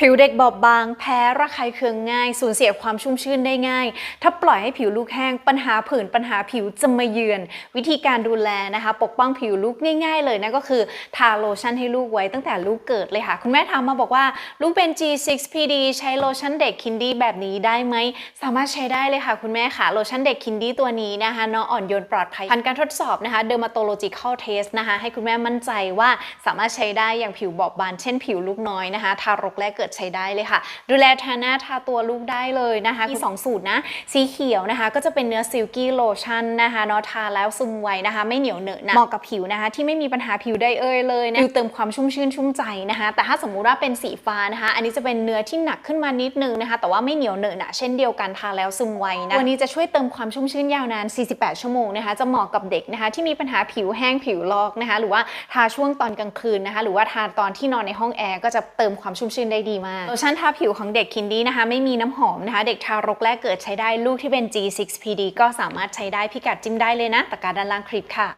ผิวเด็กบอบบาง แพ้ระคายเคืองง่าย สูญเสียความชุ่มชื่นได้ง่าย ถ้าปล่อยให้ผิวลูกแห้ง ปัญหาผื่นปัญหาผิวจะมาเยือน วิธีการดูแลนะคะ ปกป้องผิวลูกง่าย ๆ เลยนั่นก็คือทาโลชั่นให้ลูกไว้ตั้งแต่ลูกเกิดเลยค่ะ คุณแม่ถามมาบอกว่าลูกเป็น G6PD ใช้โลชั่นเด็กคินดี้แบบนี้ได้ไหม สามารถใช้ได้เลยค่ะ คุณแม่ค่ะโลชั่นเด็กคินดี้ตัวนี้นะคะเนาะอ่อนโยนปลอดภัยผ่านการทดสอบนะคะ dermatological test นะคะ ให้คุณแม่มั่นใจว่าสามารถใช้ได้อย่างผิวบอบบางเช่น ผิวลูกน้อยนะคะ ทารกแรกเกิดใช้ได้เลยค่ะ ดูแลทาหน้าทาตัวลูกได้เลยนะคะมี2สูตรนะ สีเขียวนะคะ ก็จะเป็นเนื้อซิลกี้โลชั่นนะคะเนาะทาแล้วซึมไวนะคะ ไม่เหนียวเหนอะหนะเหมาะกับผิวนะคะ ที่ไม่มีปัญหาผิวได้เอ่ยเลยนะผิวเติมความชุ่มชื่นชุ่มใจนะคะ แต่ถ้าสมมุติว่าเป็นสีฟ้านะคะ อันนี้จะเป็นเนื้อที่หนักขึ้นมานิดนึงนะคะ แต่ว่าไม่เหนียวเหนอะหนะเช่นเดียวกันทาแล้วซึมไวนะตัวนี้จะช่วยเติมความชุ่มชื่นยาวนาน 48 ชั่วโมงนะคะ จะเหมาะกับเด็กนะคะ ที่มีปัญหาผิวแห้งผิวลอกนะคะ หรือว่าทาช่วงตอนกลางคืนนะคะ หรือว่าทาตอนที่นอนในห้องแอร์ก็จะเติมความชุ่มชื่นได้ดีมากโลชั่นทาผิวของเด็กคินดี้นะคะ ไม่มีน้ำหอมนะคะ เด็กทารกแรกเกิดใช้ได้ลูกที่เป็น G6PD ก็สามารถใช้ได้พิกัดจิ้มได้เลยนะตะกร้าด้านล่างคลิปค่ะ